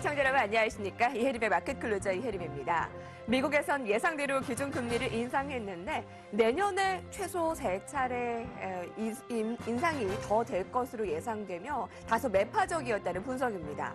시청자 여러분 안녕하십니까? 이혜림의 마켓 클로저 이혜림입니다. 미국에선 예상대로 기준금리를 인상했는데 내년에 최소 세 차례 에, 인- 인- 인상이 더 될 것으로 예상되며 다소 매파적이었다는 분석입니다.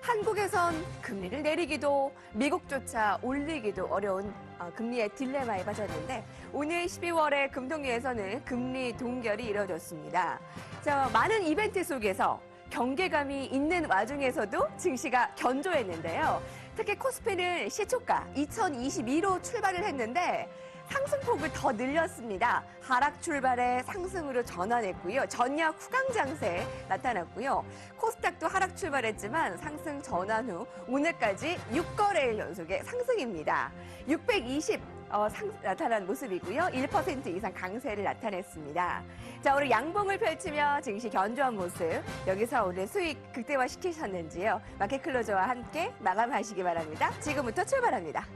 한국에선 금리를 내리기도 미국조차 올리기도 어려운 어, 금리의 딜레마에 빠졌는데 오늘 12월에 금통위에서는 금리 동결이 이뤄졌습니다. 자, 많은 이벤트 속에서 경계감이 있는 와중에서도 증시가 견조했는데요. 특히 코스피는 시초가 2022로 출발을 했는데 상승폭을 더 늘렸습니다. 하락 출발에 상승으로 전환했고요. 전야 후강 장세 나타났고요. 코스닥도 하락 출발했지만 상승 전환 후 오늘까지 6거래일 연속의 상승입니다. 620 어, 상, 나타난 모습이고요. 1% 이상 강세를 나타냈습니다. 자, 오늘 양봉을 펼치며 증시 견조한 모습. 여기서 오늘 수익 극대화 시키셨는지요? 마켓 클로저와 함께 마감하시기 바랍니다. 지금부터 출발합니다.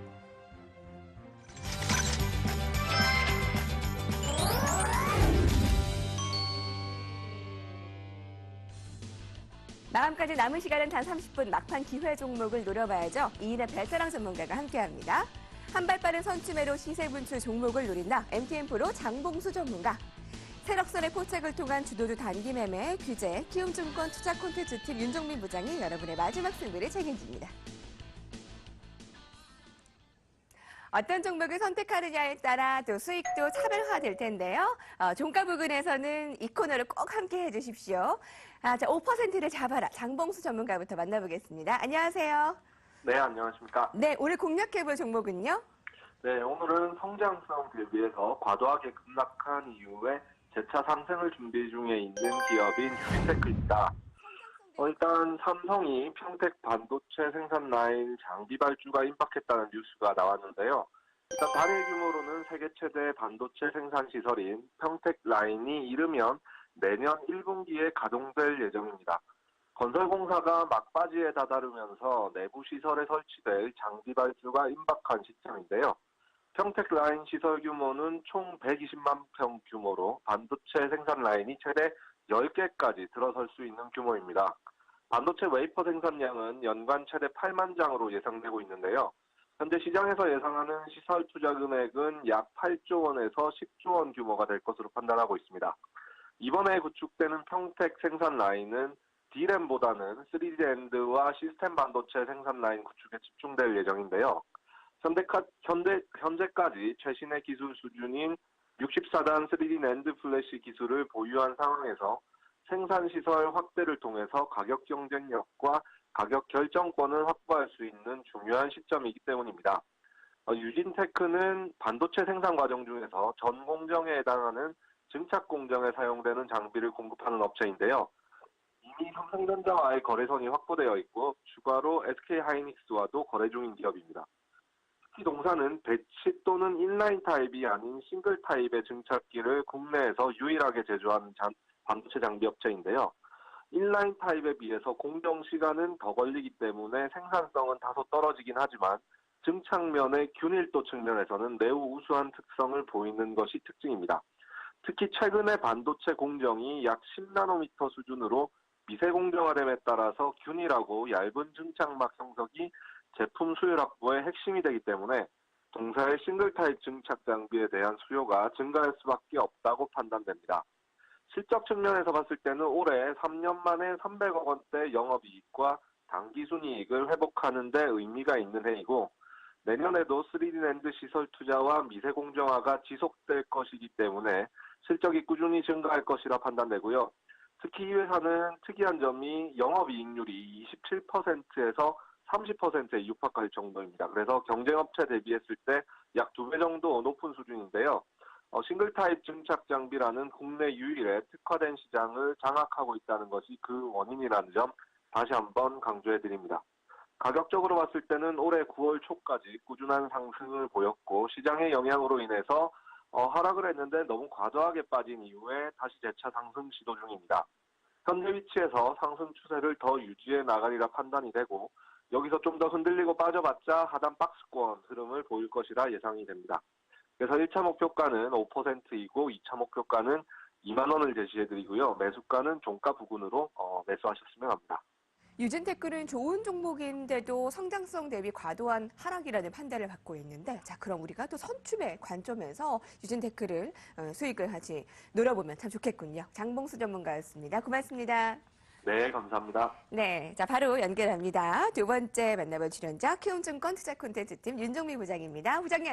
마감까지 남은 시간은 단 30분 막판 기회 종목을 노려봐야죠. 이인의 베테랑 전문가가 함께합니다. 한 발 빠른 선취매로 시세 분출 종목을 노린다. MTN 프로 장봉수 전문가. 세력선의 포착을 통한 주도주 단기 매매, 규제, 키움증권 투자 콘텐츠 팀 윤종민 부장이 여러분의 마지막 승부를 책임집니다. 어떤 종목을 선택하느냐에 따라 또 수익도 차별화될 텐데요. 어, 종가 부근에서는 이 코너를 꼭 함께 해주십시오. 아, 자, 5%를 잡아라. 장봉수 전문가부터 만나보겠습니다. 안녕하세요. 네, 안녕하십니까. 네, 오늘 공략해볼 종목은요? 네, 오늘은 성장성 대비해서 과도하게 급락한 이후에 재차 상승을 준비 중에 있는 기업인 휴인테크입니다. 어, 일단 삼성이 평택 반도체 생산 라인 장비 발주가 임박했다는 뉴스가 나왔는데요. 일단 단일 규모로는 세계 최대 반도체 생산 시설인 평택 라인이 이르면 내년 1분기에 가동될 예정입니다. 건설공사가 막바지에 다다르면서 내부 시설에 설치될 장비 발주가 임박한 시점인데요. 평택 라인 시설 규모는 총 120만 평 규모로 반도체 생산 라인이 최대 10개까지 들어설 수 있는 규모입니다. 반도체 웨이퍼 생산량은 연간 최대 8만 장으로 예상되고 있는데요. 현재 시장에서 예상하는 시설 투자 금액은 약 8조 원에서 10조 원 규모가 될 것으로 판단하고 있습니다. 이번에 구축되는 평택 생산 라인은 D램보다는 3D 랜드와 시스템 반도체 생산 라인 구축에 집중될 예정인데요. 현대, 현재까지 최신의 기술 수준인 64단 3D 랜드 플래시 기술을 보유한 상황에서 생산 시설 확대를 통해서 가격 경쟁력과 가격 결정권을 확보할 수 있는 중요한 시점이기 때문입니다. 어, 유진테크는 반도체 생산 과정 중에서 전 공정에 해당하는 증착 공정에 사용되는 장비를 공급하는 업체인데요. 이미 삼성전자와의 거래선이 확보되어 있고 추가로 SK 하이닉스와도 거래 중인 기업입니다. 특히 동사는 배치 또는 인라인 타입이 아닌 싱글 타입의 증착기를 국내에서 유일하게 제조하는 장- 반도체 장비 업체인데요. 인라인 타입에 비해서 공정 시간은 더 걸리기 때문에 생산성은 다소 떨어지긴 하지만 증착면의 균일도 측면에서는 매우 우수한 특성을 보이는 것이 특징입니다. 특히 최근에 반도체 공정이 약 10나노미터 수준으로 미세 공정화 됨에 따라서 균일하고 얇은 증착막 형성이 제품 수율 확보의 핵심이 되기 때문에 동사의 싱글 타입 증착 장비에 대한 수요가 증가할 수밖에 없다고 판단됩니다. 실적 측면에서 봤을 때는 올해 3년 만에 300억 원대 영업이익과 당기순이익을 회복하는 데 의미가 있는 해이고 내년에도 3D 랜드 시설 투자와 미세 공정화가 지속될 것이기 때문에 실적이 꾸준히 증가할 것이라 판단되고요. 특히 이 회사는 특이한 점이 영업이익률이 27%에서 30%에 육박할 정도입니다. 그래서 경쟁업체 대비했을 때 약 두 배 정도 높은 수준인데요. 어, 싱글 타입 증착 장비라는 국내 유일의 특화된 시장을 장악하고 있다는 것이 그 원인이라는 점 다시 한번 강조해 드립니다. 가격적으로 봤을 때는 올해 9월 초까지 꾸준한 상승을 보였고 시장의 영향으로 인해서 어, 하락을 했는데 너무 과도하게 빠진 이후에 다시 재차 상승 시도 중입니다. 현재 위치에서 상승 추세를 더 유지해 나가리라 판단이 되고 여기서 좀 더 흔들리고 빠져봤자 하단 박스권 흐름을 보일 것이라 예상이 됩니다. 그래서 1차 목표가는 5%이고 2차 목표가는 2만 원을 제시해 드리고요. 매수가는 종가 부근으로 어, 매수하셨으면 합니다. 유진테크는 좋은 종목인데도 성장성 대비 과도한 하락이라는 판단을 받고 있는데, 자, 그럼 우리가 또 선춤의 관점에서 유진테크를 어, 수익을 하지 노려보면 참 좋겠군요. 장봉수 전문가였습니다. 고맙습니다. 네, 감사합니다. 네, 자 바로 연결합니다. 두 번째 만나볼 출연자 키움증권 투자 콘텐츠팀 윤종미 부장입니다. 부장님